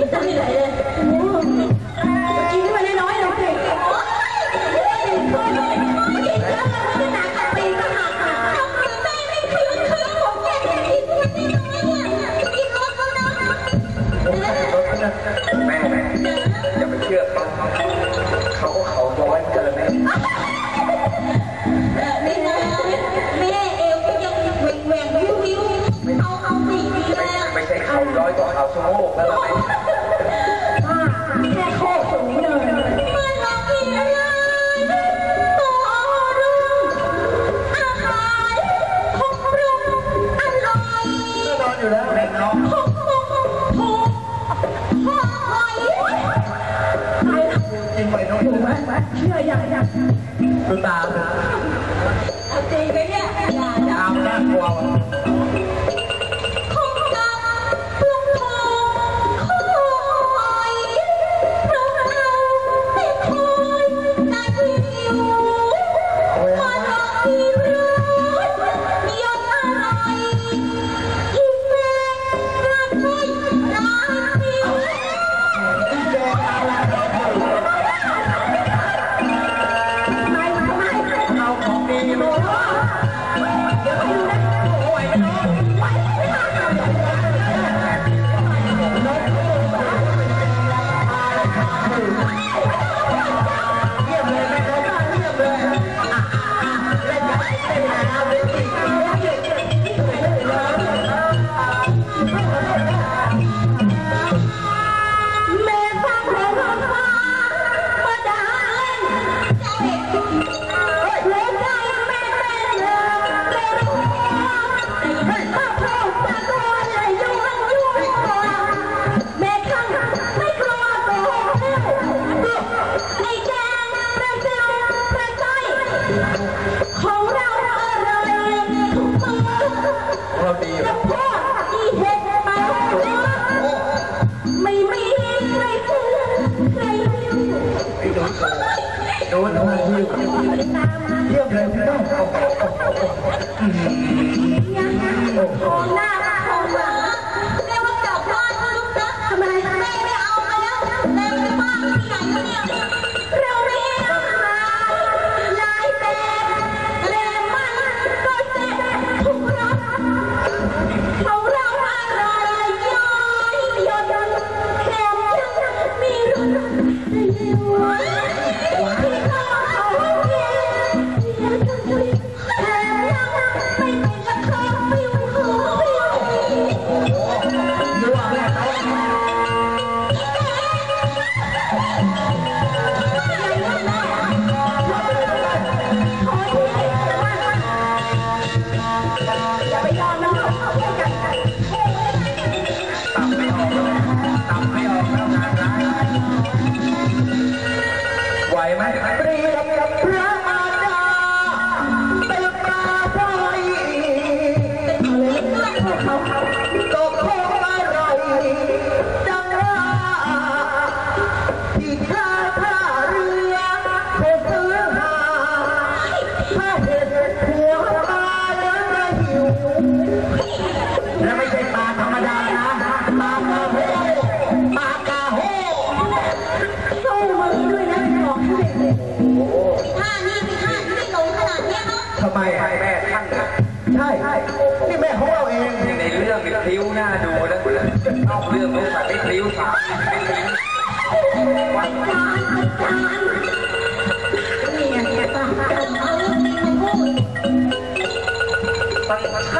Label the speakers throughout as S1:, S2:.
S1: 我哪里来的？อยู่
S2: แล้วเด็กน้อง
S1: จริงไปน้อ
S2: ไหเชื่อยังยัง
S1: คุต
S2: เอาจริงไหม
S1: Mm-hmm. เป็น
S2: พริ้วหน้าดูแล้วนอกเรื่
S1: อง
S2: เม่ใส่
S1: เป็น
S2: พริ้วสามเป็นพริ้วมีอย่างเงี้ยป่ะมัน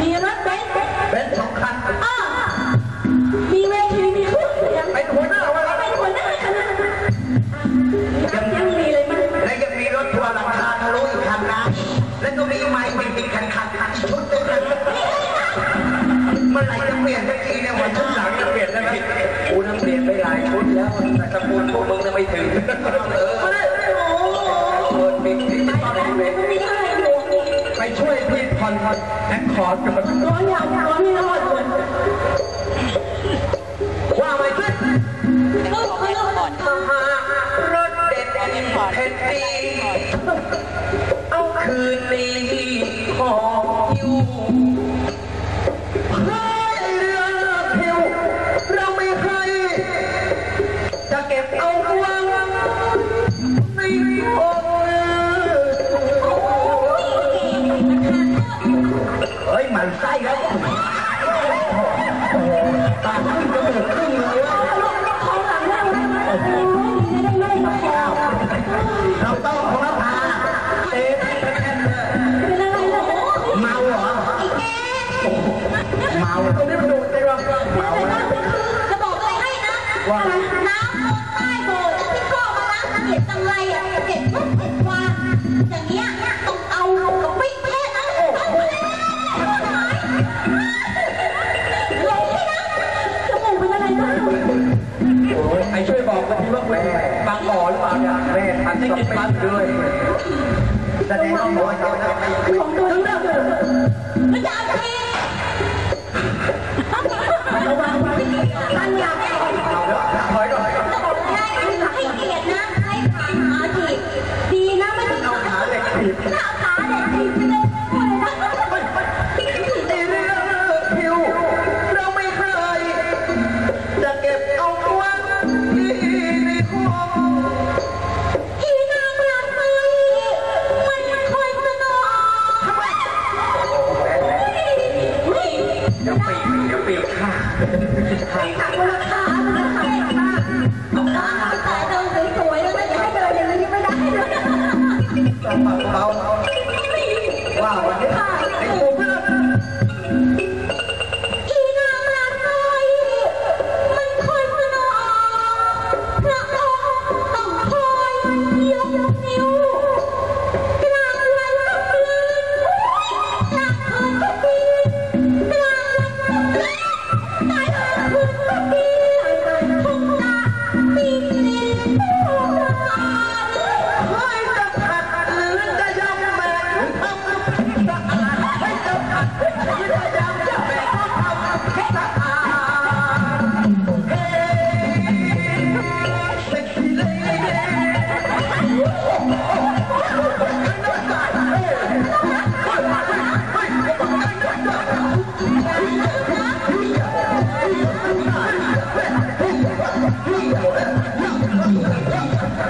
S2: มีรถเบนเป็สองคันมี
S1: เว
S2: ทีมีเครื่อง
S1: เสียงเป็น
S2: หัวหน้าว่าเราเป็นหัวหน้าคณะยังยังมีเลยมั้งและยังมีรถทัวร์ราคาทลุอีคัน
S1: นะแล้วก็มีไม้เปิดคันคันอีกชุดหนึงนะเมื่อไรจะเปลี่
S2: ยนสักทีเนี่ยวันชุดหลังจะ
S1: เปลี่ยนแล้วนะกู
S2: นั่ง
S1: เปลี่ยนไปหลา
S2: ยชุด
S1: แล้ว
S2: แต่
S3: ตะกูพวกมึงจะไม่ถึง อน
S1: คอนแอนคอร์ดกับมัน
S2: ร้อนอย่างร้อนนี่ร้อน
S1: ว่าไง
S2: เพื่อนเลิกเลิกก่อน
S3: มหารถเด็นเพ็นดีเอาคืนนี้
S1: ไส้ครับปากขึ้นก็เกิดขึ้นเลยเราต้องของเราพาเอ๊ะเมาเหรอเมาตรงนี้มันดูดเต็มเลยเมาแล้ว
S2: จะบอกไรให้นะว่น้าใต้โบที่ก็มาล้งเกล็ดตังไรอะเกล็ดมุกเก
S3: ล็ดา
S1: อ
S2: ย่าง
S1: เงี้
S2: ยตรง
S3: 你这个班主任再等一
S1: 等等我一下等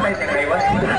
S1: Ahí te